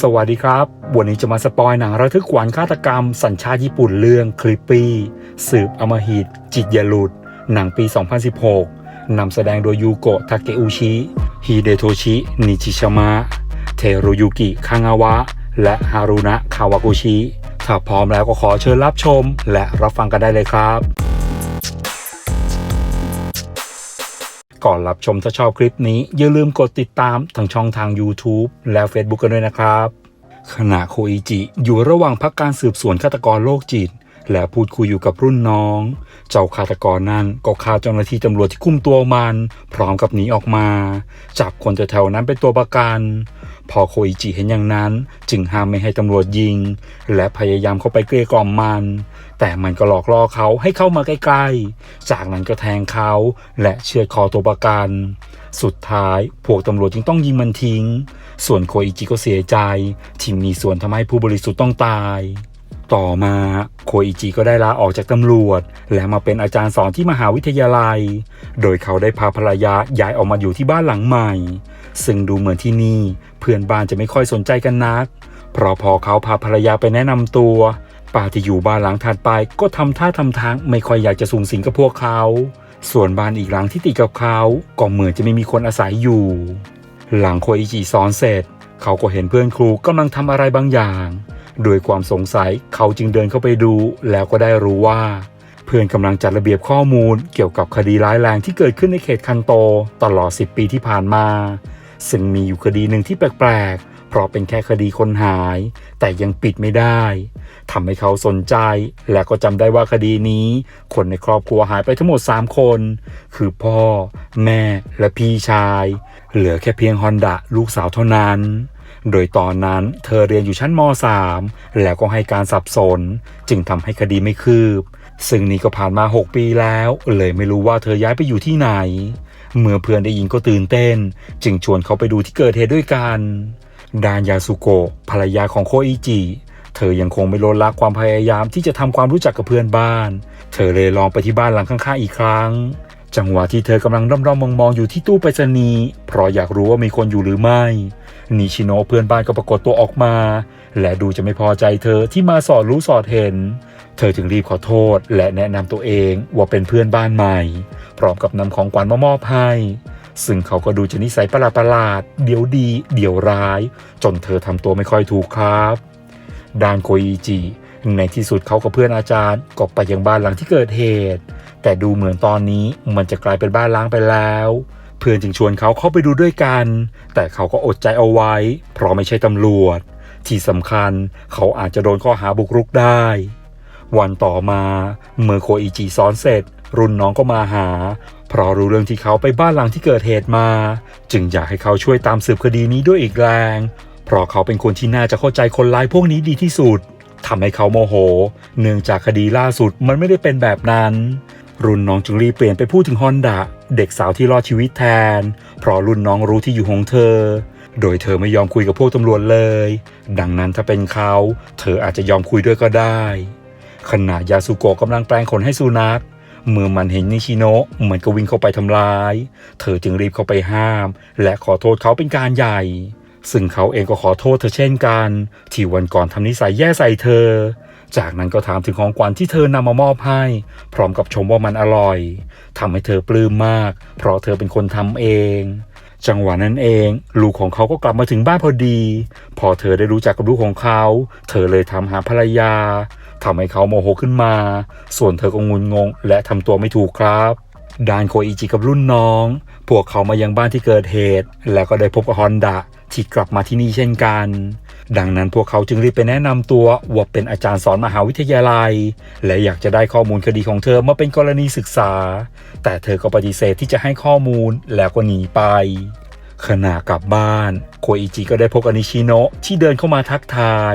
สวัสดีครับ วันนี้จะมาสปอยหนังระทึกขวัญฆาตกรรม สัญชาติญี่ปุ่นเรื่องคลิปปี้สืบอมหิต จิตยาลุด หนังปี 2016 นำแสดงโดยยูโกะทาเกอุชิฮิเดโทชิ นิชิชามะ เทโรยุกิ คางาวะ และฮารุนะ คาวากุชิ ถ้าพร้อมแล้วก็ขอเชิญรับชม และรับฟังกันได้เลยครับ ก่อนรับชมถ้าชอบคลิปนี้ อย่าลืมกดติดตามทั้งช่องทาง YouTube และ Facebook กันด้วยนะครับขณะโคอิจิอยู่ระหว่างพักการสืบสวนฆาตกรโรคจิต และพูดคุยอยู่กับรุ่นน้อง เจ้าฆาตกรนั้นก็ฆ่าเจ้าหน้าที่ตำรวจที่คุมตัวมัน พร้อมกับหนีออกมา จับคนแถวๆนั้นเป็นตัวประกัน พอโคอิจิเห็นอย่างนั้น จึงห้ามไม่ให้ตำรวจยิง และพยายามเข้าไปเกลี้ยกล่อมมัน แต่มันก็หลอกล่อเขาให้เข้ามาใกล้ๆ จากนั้นก็แทงเขาและเชือดคอตัวประกัน สุดท้ายพวกตำรวจจึงต้องยิงมันทิ้ง ส่วนโคอิจิก็เสียใจที่มีส่วนทำให้ผู้บริสุทธิ์ต้องตาย ต่อมาโคอิจิก็ได้ลาออกจากตำรวจ และมาเป็นอาจารย์สอนที่มหาวิทยาลัย โดยเขาได้พาภรรยาย้ายออกมาอยู่ที่บ้านหลังใหม่ ซึ่งดูเหมือนที่นี่ เพื่อนบ้านจะไม่ค่อยสนใจกันนัก เพราะพอเขาพาภรรยาไปแนะนำตัวป้าที่อยู่บ้านหลังถัดไปก็ทำท่าทำทางไม่ค่อยอยากจะสูงสิงกับพวกเขา ส่วนบ้านอีกหลังที่ติดกับเขาก็เหมือนจะไม่มีคนอาศัยอยู่ หลังโคอิจิสอนเสร็จ เขาก็เห็นเพื่อนครูกำลังทำอะไรบางอย่าง โดยความสงสัยเขาจึงเดินเข้าไปดูแล้วก็ได้รู้ว่า เพื่อนกำลังจัดระเบียบข้อมูลเกี่ยวกับคดีร้ายแรงที่เกิดขึ้นในเขตคันโต ตลอด 10 ปีที่ผ่านมา ซึ่งมีอยู่คดีหนึ่งที่แปลกๆ เพราะเป็นแค่คดีคนหาย แต่ยังปิดไม่ได้ทำให้เขาสนใจ และก็จำได้ว่าคดีนี้ คนในครอบครัวหายไปทั้งหมด 3 คน คือพ่อ แม่และพี่ชาย เหลือแค่เพียงฮอนดะลูกสาวเท่านั้น โดยตอนนั้นเธอเรียนอยู่ชั้นม .3 แล้วก็ให้การสับสน จึงทำให้คดีไม่คืบ ซึ่งนี่ก็ผ่านมา 6 ปีแล้ว เลยไม่รู้ว่าเธอย้ายไปอยู่ที่ไหน เมื่อเพื่อนได้ยินก็ตื่นเต้น จึงชวนเขาไปดูที่เกิดเหตุด้วยกันดานยาสุโกะภรรยาของโคอิจิเธอยังคงไม่ลดละความพยายามที่จะทำความรู้จักกับเพื่อนบ้าน เธอเลยลองไปที่บ้านหลังข้างๆอีกครั้ง จังหวะที่เธอกำลังร่อมๆมองๆอยู่ที่ตู้ไปรษณีย์เพราะอยากรู้ว่ามีคนอยู่หรือไม่ นิชิโนะเพื่อนบ้านก็ปรากฏตัวออกมา และดูจะไม่พอใจเธอที่มาสอดรู้สอดเห็น เธอจึงรีบขอโทษ และแนะนำตัวเองว่าเป็นเพื่อนบ้านใหม่ พร้อมกับนำของขวัญมามอบให้ซึ่งเขาก็ดูจะนิสัยประหลาดๆเดี๋ยวดี เดี๋ยวร้าย จนเธอทำตัวไม่ค่อยถูกครับดานโคอิจิ ในที่สุดเขากับเพื่อนอาจารย์ก็ไปยังบ้านหลังที่เกิดเหตุ แต่ดูเหมือนตอนนี้มันจะกลายเป็นบ้านล้างไปแล้ว เพื่อนจึงชวนเขาเข้าไปดูด้วยกัน แต่เขาก็อดใจเอาไว้ เพราะไม่ใช่ตำรวจ ที่สำคัญเขาอาจจะโดนข้อหาบุกรุกได้ วันต่อมาเมื่อโคอิจิสอนเสร็จ รุ่นน้องก็มาหา เพราะรู้เรื่องที่เขาไปบ้านหลังที่เกิดเหตุมา จึงอยากให้เขาช่วยตามสืบคดีนี้ด้วยอีกแรง เพราะเขาเป็นคนที่น่าจะเข้าใจคนร้ายพวกนี้ดีที่สุดทำให้เขาโมโห เนื่องจากคดีล่าสุดมันไม่ได้เป็นแบบนั้น รุ่นน้องจึงรีบเปลี่ยนไปพูดถึงฮอนดะ เด็กสาวที่รอดชีวิตแทน เพราะรุ่นน้องรู้ที่อยู่ของเธอ โดยเธอไม่ยอมคุยกับพวกตำรวจเลย ดังนั้นถ้าเป็นเขา เธออาจจะยอมคุยด้วยก็ได้ ขณะยาสุโกะกำลังแปลงขนให้สุนัขเมื่อมันเห็นนิชิโนะมือนก็วิ่งเข้าไปทำร้าย เธอจึงรีบเข้าไปห้าม และขอโทษเขาเป็นการใหญ่ ซึ่งเขาเองก็ขอโทษเธอเช่นกัน ที่วันก่อนทำนิสัยแย่ใส่เธอ จากนั้นก็ถามถึงของขวัญที่เธอนำมามอบให้ พร้อมกับชมว่ามันอร่อยทำให้เธอปลื้มมาก เพราะเธอเป็นคนทำเอง จังหวะนั้นเอง ลูกของเขาก็กลับมาถึงบ้านพอดี พอเธอได้รู้จักกับลูกของเขา เธอเลยทำหาภรรยาทำให้เขาโมโหขึ้นมา ส่วนเธอก็งุนงง และทำตัวไม่ถูกครับดานโคอิจิกับรุ่นน้อง พวกเขามายังบ้านที่เกิดเหตุ แล้วก็ได้พบกับฮอนดะที่กลับมาที่นี่เช่นกัน ดังนั้นพวกเขาจึงรีบไปแนะนำตัวว่าเป็นอาจารย์สอนมหาวิทยาลัย และอยากจะได้ข้อมูลคดีของเธอมาเป็นกรณีศึกษา แต่เธอก็ปฏิเสธที่จะให้ข้อมูลแล้วก็หนีไป ขณะกลับบ้านโคอิจิก็ได้พบกับนิชิโนะที่เดินเข้ามาทักทาย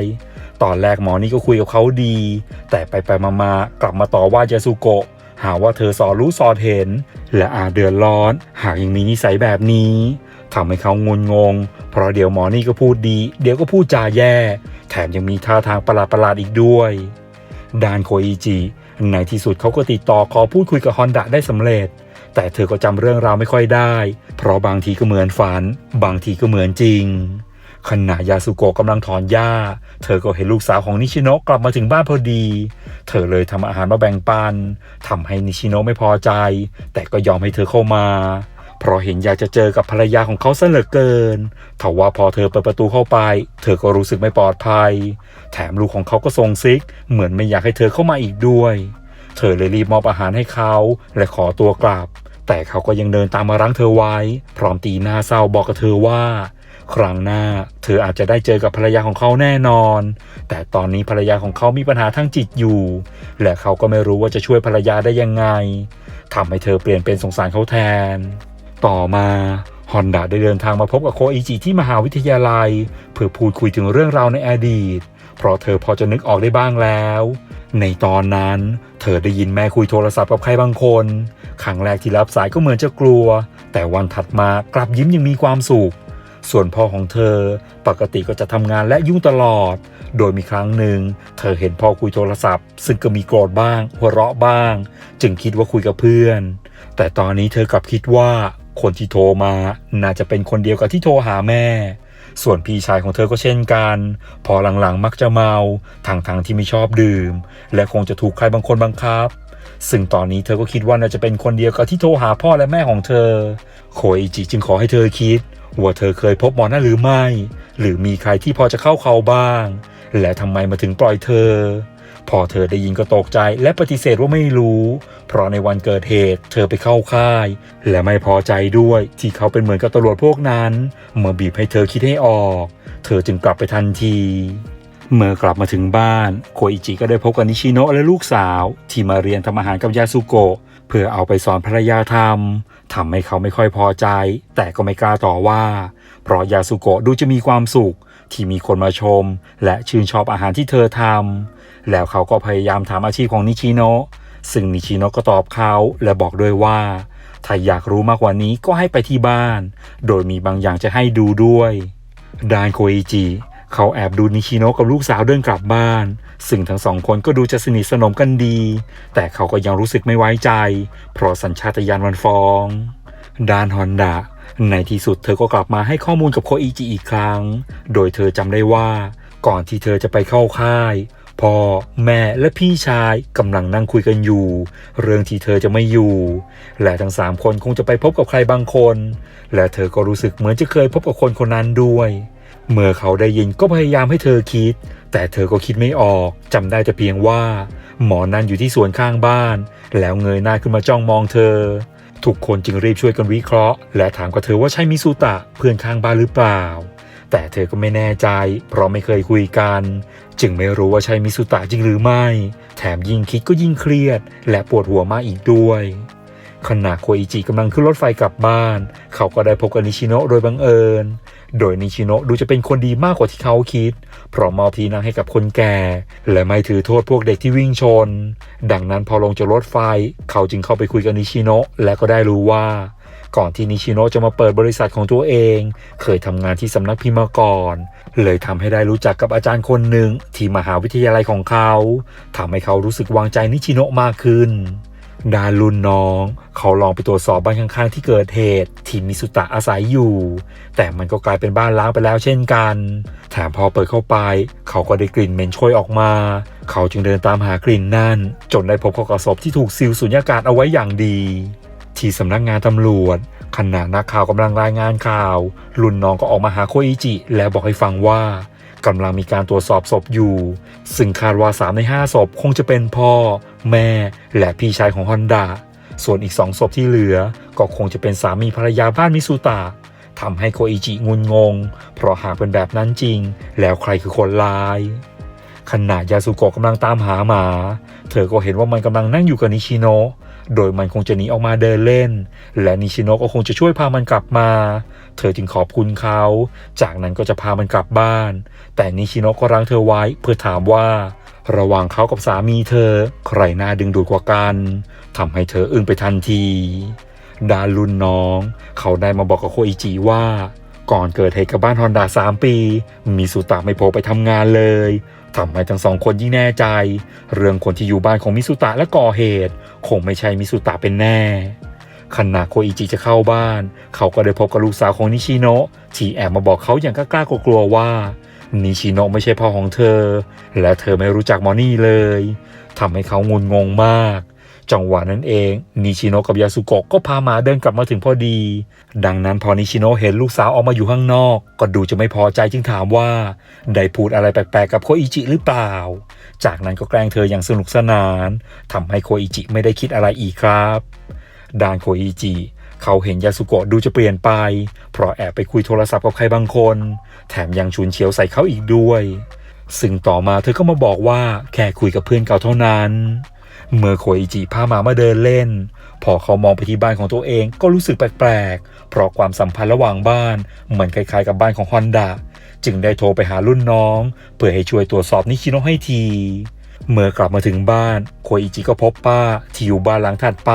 ตอนแรกหมอนี่ก็คุยกับเขาดี แต่ไปไปมาๆกลับมาต่อว่ายาสุโกะหาว่าเธอสอนรู้สอนเห็น และอาจเดือดร้อน หากยังมีนิสัยแบบนี้ ทำให้เขางุนงง เพราะเดี๋ยวหมอนี่ก็พูดดี เดี๋ยวก็พูดจาแย่ แถมยังมีท่าทางประหลาดๆอีกด้วยดานโคอิจิในที่สุดเขาก็ติดต่อขอพูดคุยกับฮอนดะได้สำเร็จ แต่เธอก็จำเรื่องราวไม่ค่อยได้ เพราะบางทีก็เหมือนฝัน บางทีก็เหมือนจริงขณะยาสุโกะกำลังถอนหญ้า เธอก็เห็นลูกสาวของนิชิโนะกลับมาถึงบ้านพอดี เธอเลยทำอาหารมาแบ่งปันทำให้นิชิโนะไม่พอใจ แต่ก็ยอมให้เธอเข้ามา เพราะเห็นอยากจะเจอกับภรรยาของเขาซะเหลือเกินทว่าพอเธอเปิดประตูเข้าไป เธอก็รู้สึกไม่ปลอดภัย แถมลูกของเขาก็ทรงซิก เหมือนไม่อยากให้เธอเข้ามาอีกด้วย เธอเลยรีบมอบอาหารให้เขาและขอตัวกลับ แต่เขาก็ยังเดินตามมารั้งเธอไว้ พร้อมตีหน้าเศร้าบอกกับเธอว่า ครั้งหน้า เธออาจจะได้เจอกับภรรยาของเขาแน่นอน แต่ตอนนี้ภรรยาของเขามีปัญหาทางจิตอยู่ และเขาก็ไม่รู้ว่าจะช่วยภรรยาได้ยังไงทำให้เธอเปลี่ยนเป็นสงสารเขาแทน ต่อมาฮอนดาได้เดินทางมาพบกับโคอิจิที่มหาวิทยาลัย เพื่อพูดคุยถึงเรื่องราวในอดีต เพราะเธอพอจะนึกออกได้บ้างแล้ว ในตอนนั้น เธอได้ยินแม่คุยโทรศัพท์กับใครบางคนครั้งแรกที่รับสายก็เหมือนจะกลัว แต่วันถัดมากลับยิ้มยังมีความสุข ส่วนพ่อของเธอปกติก็จะทำงานและยุ่งตลอด โดยมีครั้งหนึ่ง เธอเห็นพ่อคุยโทรศัพท์ ซึ่งก็มีโกรธบ้าง หัวเราะบ้าง จึงคิดว่าคุยกับเพื่อน แต่ตอนนี้เธอกลับคิดว่า คนที่โทรมาน่าจะเป็นคนเดียวกับที่โทรหาแม่ ส่วนพี่ชายของเธอก็เช่นกัน พอหลังๆมักจะเมาทางทางๆที่ไม่ชอบดื่ม และคงจะถูกใครบางคนบังคับ ซึ่งตอนนี้เธอก็คิดว่าน่าจะเป็นคนเดียวกับที่โทรหาพ่อและแม่ของเธอ โคอิจิจึงขอให้เธอคิด ว่าเธอเคยพบหมอนั่นหรือไม่ หรือมีใครที่พอจะเข้าเขาบ้าง และทำไมมาถึงปล่อยเธอ พอเธอได้ยินก็ตกใจและปฏิเสธว่าไม่รู้ เพราะในวันเกิดเหตุเธอไปเข้าค่าย และไม่พอใจด้วยที่เขาเป็นเหมือนกับตำรวจพวกนั้น เมื่อบีบให้เธอคิดให้ออก เธอจึงกลับไปทันทีเมื่อกลับมาถึงบ้าน โคอิจิก็ได้พบกับนิชิโนะและลูกสาว ที่มาเรียนทำอาหารกับยาสุโกะเพื่อเอาไปสอนภรรยาทำทำให้เขาไม่ค่อยพอใจ แต่ก็ไม่กล้าต่อว่า เพราะยาสุโกะดูจะมีความสุข ที่มีคนมาชม และชื่นชอบอาหารที่เธอทำ แล้วเขาก็พยายามถามอาชีพของนิชิโนะซึ่งนิชิโนะก็ตอบเขาและบอกด้วยว่าถ้าอยากรู้มากกว่านี้ก็ให้ไปที่บ้าน โดยมีบางอย่างจะให้ดูด้วยดานโคอิจิเขาแอบดูนิชิโนะกับลูกสาวเดินกลับบ้าน ซึ่งทั้งสองคนก็ดูจะสนิทสนมกันดี แต่เขาก็ยังรู้สึกไม่ไว้ใจ เพราะสัญชาตญาณมันฟ้องดานฮอนดาในที่สุดเธอก็กลับมาให้ข้อมูลกับโคอิจิอีกครั้ง โดยเธอจำได้ว่าก่อนที่เธอจะไปเข้าค่าย พ่อแม่และพี่ชายกำลังนั่งคุยกันอยู่ เรื่องที่เธอจะไม่อยู่ และทั้งสามคนคงจะไปพบกับใครบางคน และเธอก็รู้สึกเหมือนจะเคยพบกับคนคนนั้นด้วย เมื่อเขาได้ยินก็พยายามให้เธอคิด แต่เธอก็คิดไม่ออกจำได้แต่เพียงว่า หมอนั่นอยู่ที่สวนข้างบ้าน แล้วเงยหน้าขึ้นมาจ้องมองเธอ ทุกคนจึงรีบช่วยกันวิเคราะห์ และถามกับเธอว่าใช่มิสุตะเพื่อนข้างบ้านหรือเปล่า แต่เธอก็ไม่แน่ใจ เพราะไม่เคยคุยกัน จึงไม่รู้ว่าใช่มิสุตะจริงหรือไม่ แถมยิ่งคิดก็ยิ่งเครียด และปวดหัวมากอีกด้วยขณะโคอิจิกำลังขึ้นรถไฟกลับบ้าน เขาก็ได้พบกับนิชิโนะโดยบังเอิญ โดยนิชิโนะดูจะเป็นคนดีมากกว่าที่เขาคิด เพราะมอบที่นั่งให้กับคนแก่ และไม่ถือโทษพวกเด็กที่วิ่งชน ดังนั้นพอลงจากรถไฟ เขาจึงเข้าไปคุยกับนิชิโนะและก็ได้รู้ว่า ก่อนที่นิชิโนะจะมาเปิดบริษัทของตัวเอง เคยทำงานที่สำนักพิมพ์มาก่อน เลยทำให้ได้รู้จักกับอาจารย์คนหนึ่งที่มหาวิทยาลัยของเขาทำให้เขารู้สึกวางใจนิชิโนะมากขึ้นดานรุ่นน้อง เขาลองไปตรวจสอบบ้านข้างๆที่เกิดเหตุ ที่มิสุตะอาศัยอยู่ แต่มันก็กลายเป็นบ้านล้างไปแล้วเช่นกันแถมพอเปิดเข้าไป เขาก็ได้กลิ่นเหม็นโชยออกมา เขาจึงเดินตามหากลิ่นนั่น จนได้พบกับศพที่ถูกซีลสุญญากาศเอาไว้อย่างดี ที่สำนักงานตำรวจขณะนักข่าวกำลังรายงานข่าว รุ่นน้องก็ออกมาหาโคอิจิ แล้วบอกให้ฟังว่ากำลังมีการตรวจสอบศพอยู่ ซึ่งคาดว่า 3 ใน 5 ศพคงจะเป็นพ่อ แม่ และพี่ชายของฮอนดาส่วนอีก2ศพที่เหลือ ก็คงจะเป็นสามีภรรยาบ้านมิสุตะทำให้โคอิจิงุนงง เพราะหากเป็นแบบนั้นจริง แล้วใครคือคนร้ายขณะยาสุโกะกำลังตามหาหมา เธอก็เห็นว่ามันกำลังนั่งอยู่กับนิชิโนะ โดยมันคงจะหนีออกมาเดินเล่น และนิชิโนะก็คงจะช่วยพามันกลับมา เธอจึงขอบคุณเขา จากนั้นก็จะพามันกลับบ้าน แต่นิชิโนะก็รั้งเธอไว้เพื่อถามว่า ระหว่างเขากับสามีเธอ ใครน่าดึงดูดกว่ากันทำให้เธออึ้งไปทันทีดารุนน้อง เขาได้มาบอกกับโคอิจิว่า ก่อนเกิดเหตุกับบ้านฮอนดา3 ปี มีสุตะไม่โผล่ไปทำงานเลยทำให้ทั้งสองคนยิ่งแน่ใจ เรื่องคนที่อยู่บ้านของมิสุตะและก่อเหตุ คงไม่ใช่มิสุตะเป็นแน่ขณะโคอิจิจะเข้าบ้าน เขาก็ได้พบกับลูกสาวของนิชิโนะที่แอบมาบอกเขาอย่างกล้ากลัวว่า นิชิโนะไม่ใช่พ่อของเธอ และเธอไม่รู้จักมอนี่เลยทำให้เขางุนงงมาก จังหวะนั้นเองนิชิโนะกับยาสุโกะก็พาหมาเดินกลับมาถึงพอดี ดังนั้นพอนิชิโนะเห็นลูกสาวออกมาอยู่ข้างนอก ก็ดูจะไม่พอใจจึงถามว่า ได้พูดอะไรแปลกๆกับโคอิจิหรือเปล่า จากนั้นก็แกล้งเธออย่างสนุกสนานทำให้โคอิจิไม่ได้คิดอะไรอีกครับด้านโคอิจิเขาเห็นยาสุโกะดูจะเปลี่ยนไป เพราะแอบไปคุยโทรศัพท์กับใครบางคน แถมยังชุนเฉียวใส่เขาอีกด้วย ซึ่งต่อมาเธอก็มาบอกว่าแค่คุยกับเพื่อนเก่าเท่านั้น เมื่อโคอิจิพาหมามาเดินเล่น พอเขามองไปที่บ้านของตัวเองก็รู้สึกแปลกๆ เพราะความสัมพันธ์ระหว่างบ้านเหมือนคล้ายๆกับบ้านของฮอนดาจึงได้โทรไปหารุ่นน้อง เพื่อให้ช่วยตรวจสอบนิชิโนะให้ที เมื่อกลับมาถึงบ้านโคอิจิก็พบป้าที่อยู่บ้านหลังถัดไป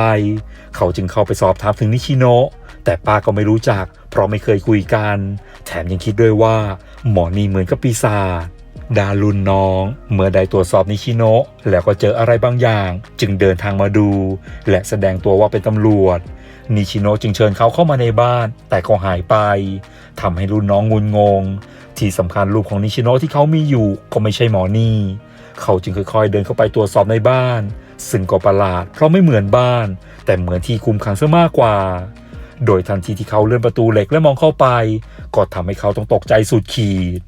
เขาจึงเข้าไปสอบถามถึงนิชิโนะแต่ป้าก็ไม่รู้จัก เพราะไม่เคยคุยกัน แถมยังคิดด้วยว่า หมอนี่เหมือนกับปีศาจ ดารุนน้อง เมื่อได้ตรวจสอบนิชิโนะแล้วก็เจออะไรบางอย่าง จึงเดินทางมาดู และแสดงตัวว่าเป็นตำรวจ นิชิโนะจึงเชิญเขาเข้ามาในบ้าน แต่ก็หายไปทำให้รุ่นน้องงุนงง ที่สำคัญรูปของนิชิโนะที่เขามีอยู่ก็ไม่ใช่หมอนี่ เขาจึงค่อยๆเดินเข้าไปตรวจสอบในบ้าน ซึ่งก็ประหลาดเพราะไม่เหมือนบ้าน แต่เหมือนที่คุมขังซะมากกว่าโดยทันทีที่เขาเลื่อนประตูเหล็กและมองเข้าไป ก็ทำให้เขาต้องตกใจสุดขีด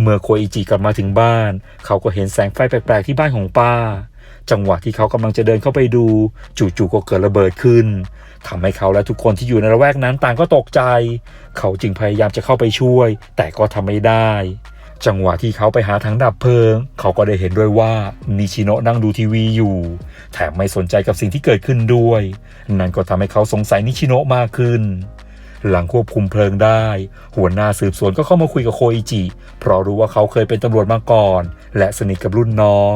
เมื่อโคอิจิกลับมาถึงบ้าน เขาก็เห็นแสงไฟแปลกๆที่บ้านของป้า จังหวะที่เขากำลังจะเดินเข้าไปดู จู่ๆก็เกิดระเบิดขึ้นทำให้เขาและทุกคนที่อยู่ในละแวกนั้นต่างก็ตกใจ เขาจึงพยายามจะเข้าไปช่วย แต่ก็ทำไม่ได้ จังหวะที่เขาไปหาถังดับเพลิง เขาก็ได้เห็นด้วยว่านิชิโนะนั่งดูทีวีอยู่ แถมไม่สนใจกับสิ่งที่เกิดขึ้นด้วย นั่นก็ทำให้เขาสงสัยนิชิโนะมากขึ้น หลังควบคุมเพลิงได้ หัวหน้าสืบสวนก็เข้ามาคุยกับโคอิจิ เพราะรู้ว่าเขาเคยเป็นตำรวจมาก่อน และสนิทกับรุ่นน้อง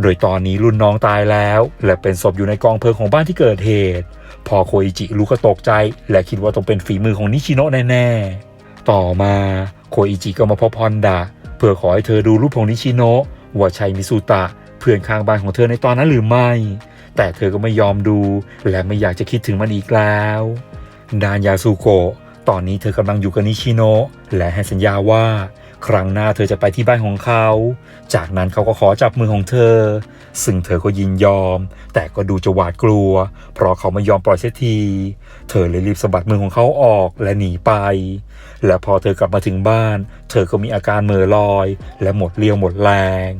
โดยตอนนี้รุ่นน้องตายแล้ว และเป็นศพอยู่ในกองเพลิงของบ้านที่เกิดเหตุ พอโคอิจิรู้ก็ตกใจ และคิดว่าต้องเป็นฝีมือของนิชิโนะแน่ๆ ต่อมาโคอิจิก็มาพบฮอนดาเพื่อขอให้เธอดูรูปของนิชิโนะว่าใช่มิสุตะเพื่อนข้างบ้านของเธอในตอนนั้นหรือไม่ แต่เธอก็ไม่ยอมดู และไม่อยากจะคิดถึงมันอีกแล้ว ดานยาสุโกะตอนนี้เธอกำลังอยู่กับนิชิโนะและให้สัญญาว่า ครั้งหน้าเธอจะไปที่บ้านของเขา จากนั้นเขาก็ขอจับมือของเธอ ซึ่งเธอก็ยินยอม แต่ก็ดูจะหวาดกลัว เพราะเขาไม่ยอมปล่อยเสียที เธอเลยรีบสะบัดมือของเขาออกและหนีไป และพอเธอกลับมาถึงบ้าน เธอก็มีอาการเม่อลอย และหมดเรี่ยวหมดแรง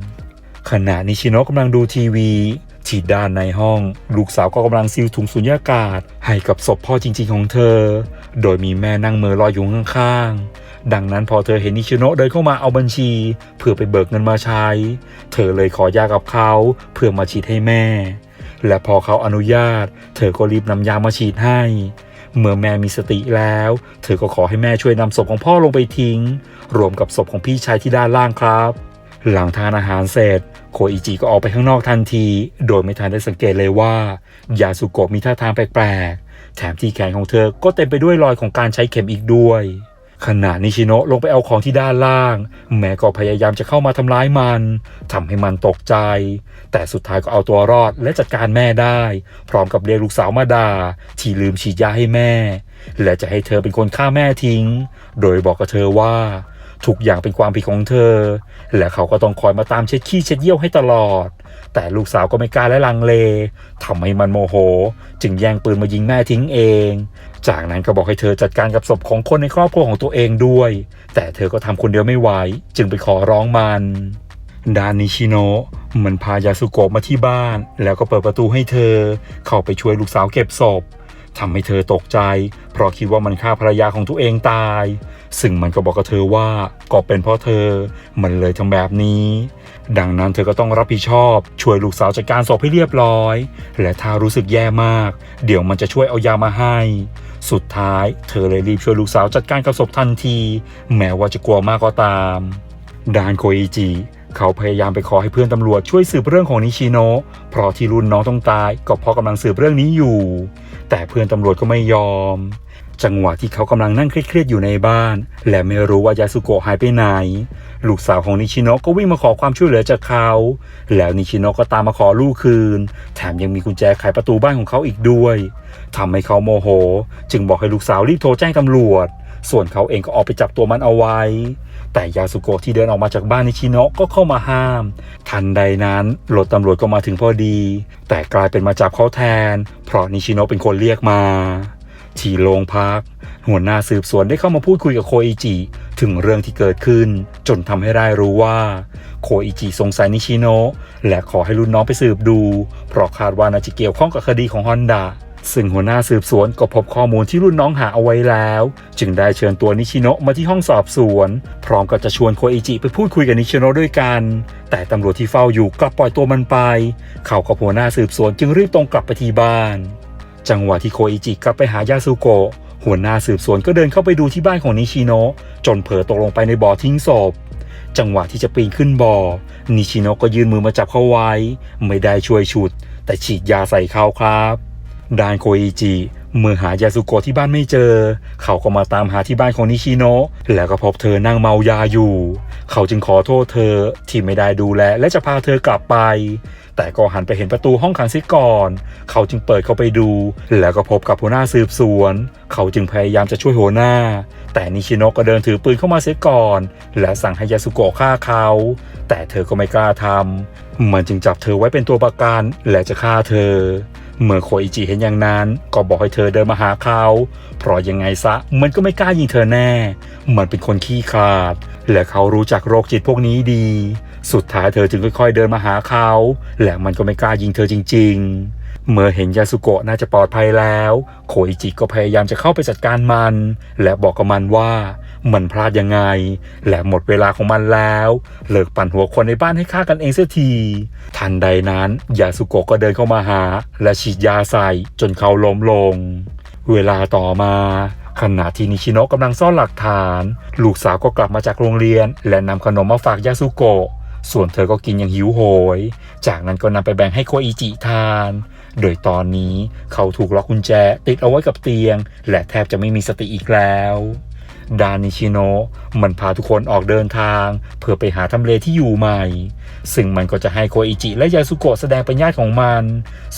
ขณะนิชิโนะกำลังดูทีวี ที่ด้านในห้อง ลูกสาวก็กำลังซีลถุงสุญญากาศ ให้กับศพพ่อจริง ๆ ของเธอ โดยมีแม่นั่งเมือลอยอยู่ข้างๆ ดังนั้นพอเธอเห็นนิชิโนะเดินเข้ามาเอาบัญชี เพื่อไปเบิกเงินมาใช้ เธอเลยขอยากับเขาเพื่อมาฉีดให้แม่ และพอเขาอนุญาต เธอก็รีบนำยามาฉีดให้เมื่อแม่มีสติแล้ว เธอก็ขอให้แม่ช่วยนำศพของพ่อลงไปทิ้ง รวมกับศพของพี่ชายที่ด้านล่างครับ หลังทานอาหารเสร็จ โคอิจิก็ออกไปข้างนอกทันที โดยไม่ทันได้สังเกตเลยว่ายาสุโกะมีท่าทางแปลกๆ แถมที่แขนของเธอก็เต็มไปด้วยรอยของการใช้เข็มอีกด้วย ขณะนิชิโนะลงไปเอาของที่ด้านล่าง แม่ก็พยายามจะเข้ามาทำร้ายมัน ทำให้มันตกใจ แต่สุดท้ายก็เอาตัวรอดและจัดการแม่ได้ พร้อมกับเรียกลูกสาวมาด่าที่ลืมฉีดยาให้แม่ และจะให้เธอเป็นคนฆ่าแม่ทิ้ง โดยบอกกับเธอว่า ทุกอย่างเป็นความผิดของเธอ และเขาก็ต้องคอยมาตามเช็ดขี้เช็ดเยี่ยวให้ตลอด แต่ลูกสาวก็ไม่กล้าและลังเลทำให้มันโมโห จึงแย่งปืนมายิงแม่ทิ้งเอง จากนั้นก็บอกให้เธอจัดการกับศพของคนในครอบครัวของตัวเองด้วย แต่เธอก็ทำคนเดียวไม่ไหวจึงไปขอร้องมันดานนิชิโนะมันพายาสุโกะมาที่บ้าน แล้วก็เปิดประตูให้เธอ เข้าไปช่วยลูกสาวเก็บศพ ทำให้เธอตกใจ เพราะคิดว่ามันฆ่าภรรยาของตัวเองตาย ซึ่งมันก็บอกกับเธอว่าก็เป็นเพราะเธอ มันเลยทำแบบนี้ ดังนั้นเธอก็ต้องรับผิดชอบ ช่วยลูกสาวจัดการศพให้เรียบร้อย และถ้ารู้สึกแย่มาก เดี๋ยวมันจะช่วยเอายามาให้ สุดท้ายเธอเลยรีบช่วยลูกสาวจัดการกับศพทันที แม้ว่าจะกลัวมากก็ตามดานโคอิจิเขาพยายามไปขอให้เพื่อนตำรวจช่วยสืบเรื่องของนิชิโนะเพราะที่รุ่นน้องต้องตายก็เพราะกำลังสืบเรื่องนี้อยู่ แต่เพื่อนตำรวจก็ไม่ยอม จังหวะที่เขากำลังนั่งเครียดๆอยู่ในบ้าน และไม่รู้ว่ายาสุโกะหายไปไหน ลูกสาวของนิชิโนะก็วิ่งมาขอความช่วยเหลือจากเขา แล้วนิชิโนะก็ตามมาขอลูกคืน แถมยังมีกุญแจไขประตูบ้านของเขาอีกด้วยทำให้เขาโมโห จึงบอกให้ลูกสาวรีบโทรแจ้งตำรวจ ส่วนเขาเองก็ออกไปจับตัวมันเอาไว้ แต่ยาสุโกะที่เดินออกมาจากบ้านนิชิโนะก็เข้ามาห้าม ทันใดนั้นรถตำรวจก็มาถึงพอดี แต่กลายเป็นมาจับเขาแทน เพราะนิชิโนะเป็นคนเรียกมา ที่โรงพัก หัวหน้าสืบสวนได้เข้ามาพูดคุยกับโคอิจิ ถึงเรื่องที่เกิดขึ้น จนทำให้ได้รู้ว่า โคอิจิสงสัยนิชิโนะและขอให้รุ่นน้องไปสืบดู เพราะคาดว่าน่าจะเกี่ยวข้องกับคดีของฮอนดา ซึ่งหัวหน้าสืบสวนก็พบข้อมูลที่รุ่นน้องหาเอาไว้แล้ว จึงได้เชิญตัวนิชิโนะมาที่ห้องสอบสวน พร้อมกับจะชวนโคอิจิไปพูดคุยกับนิชิโนะด้วยกัน แต่ตำรวจที่เฝ้าอยู่กลับปล่อยตัวมันไป เขากับหัวหน้าสืบสวนจึงรีบตรงกลับไปที่บ้าน จังหวะที่โคอิจิกลับไปหายาสุโกะหัวหน้าสืบสวนก็เดินเข้าไปดูที่บ้านของนิชิโนะจนเผลอตกลงไปในบ่อทิ้งศพจังหวะที่จะปีนขึ้นบ่อ นิชิโนะก็ยื่นมือมาจับเขาไว้ ไม่ได้ช่วยฉุด แต่ฉีดยาใส่เขาครับ ดานโคอิจิเมื่อหายาสุโกะที่บ้านไม่เจอ เขาก็มาตามหาที่บ้านของนิชิโนะ แล้วก็พบเธอนั่งเมายาอยู่ เขาจึงขอโทษเธอที่ไม่ได้ดูแลและจะพาเธอกลับไป แต่ก็หันไปเห็นประตูห้องขังเสียก่อน เขาจึงเปิดเข้าไปดู แล้วก็พบกับหัวหน้าสืบสวน เขาจึงพยายามจะช่วยหัวหน้า แต่นิชิโนะก็เดินถือปืนเข้ามาเสียก่อน และสั่งให้ยาสุโกะฆ่าเขา แต่เธอก็ไม่กล้าทำมันจึงจับเธอไว้เป็นตัวประกันและจะฆ่าเธอ เมื่อโคอิจิเห็นอย่างนั้น ก็บอกให้เธอเดินมาหาเขา เพราะยังไงซะมันก็ไม่กล้ายิงเธอแน่ มันเป็นคนขี้ขลาด และเขารู้จักโรคจิตพวกนี้ดี สุดท้ายเธอจึงค่อยๆเดินมาหาเขา และมันก็ไม่กล้ายิงเธอจริง ๆเมื่อเห็นยาสุโกะน่าจะปลอดภัยแล้ว โคอิจิก็พยายามจะเข้าไปจัดการมัน และบอกกับมันว่า มันพลาดยังไง และหมดเวลาของมันแล้ว เลิกปั่นหัวคนในบ้านให้ฆ่ากันเองเสียที ทันใดนั้นยาสุโกะก็เดินเข้ามาหา และฉีดยาใส่จนเขาล้มลง เวลาต่อมาขณะที่นิชิโนะกำลังซ่อนหลักฐาน ลูกสาวก็กลับมาจากโรงเรียน และนำขนมมาฝากยาสุโกะส่วนเธอก็กินอย่างหิวโหย จากนั้นก็นำไปแบ่งให้โคอิจิทาน โดยตอนนี้เขาถูกล็อกกุญแจติดเอาไว้กับเตียง และแทบจะไม่มีสติอีกแล้ว ดานิชิโนะมันพาทุกคนออกเดินทาง เพื่อไปหาทำเลที่อยู่ใหม่ ซึ่งมันก็จะให้โคอิจิและยาสุโกะแสดงเป็นญาติของมัน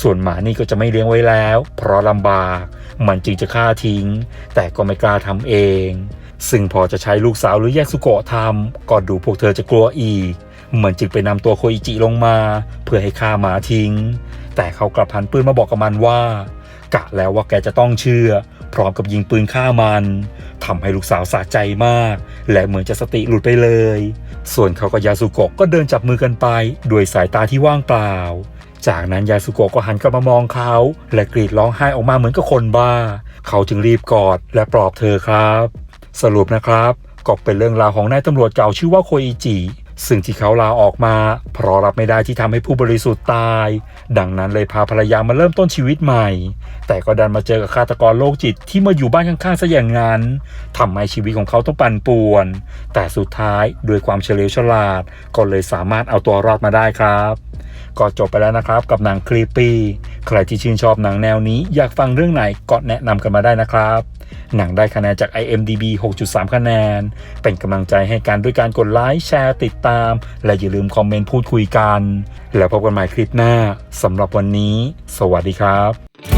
ส่วนหมานี่ก็จะไม่เลี้ยงไว้แล้ว เพราะลำบาก มันจึงจะฆ่าทิ้ง แต่ก็ไม่กล้าทำเอง ซึ่งพอจะใช้ลูกสาวหรือยาสุโกะทำก็ดูพวกเธอจะกลัวอีก เหมันจึงไปนำตัวโคอิจิลงมา เพื่อให้ฆ่าหมาทิ้ง แต่เขากลับหันปืนมาบอกกับมันว่า กะแล้วว่าแกจะต้องเชื่อ พร้อมกับยิงปืนฆ่ามันทำให้ลูกสาวสะใจมาก และเหมือนจะสติหลุดไปเลย ส่วนเขากับยาสุโกะก็เดินจับมือกันไปด้วยสายตาที่ว่างเปล่า จากนั้นยาสุโกะก็หันกลับมามองเขา และกรีดร้องไห้ออกมาเหมือนกับคนบ้า เขาจึงรีบกอดและปลอบเธอครับ สรุปนะครับก็เป็นเรื่องราวของนายตำรวจเก่าชื่อว่าโคอิจิ ซึ่งที่เขาลาออกมา เพราะรับไม่ได้ที่ทำให้ผู้บริสุทธิ์ตาย ดังนั้นเลยพาภรรยามาเริ่มต้นชีวิตใหม่ แต่ก็ดันมาเจอกับฆาตกรโรคจิตที่มาอยู่บ้านข้างๆซะอย่างนั้นทำให้ชีวิตของเขาต้องปั่นป่วน แต่สุดท้ายด้วยความเฉลียวฉลาดก็เลยสามารถเอาตัวรอดมาได้ครับ ก็จบไปแล้วนะครับกับหนังคลีปีใครที่ชื่นชอบหนังแนวนี้ อยากฟังเรื่องไหนก็แนะนำกันมาได้นะครับ หนังได้คะแนนจาก IMDB 6.3 คะแนน เป็นกำลังใจให้กันด้วยการกดไลค์แชร์ติดตาม และอย่าลืมคอมเมนต์พูดคุยกัน แล้วพบกันใหม่คลิปหน้าสำหรับวันนี้ สวัสดีครับ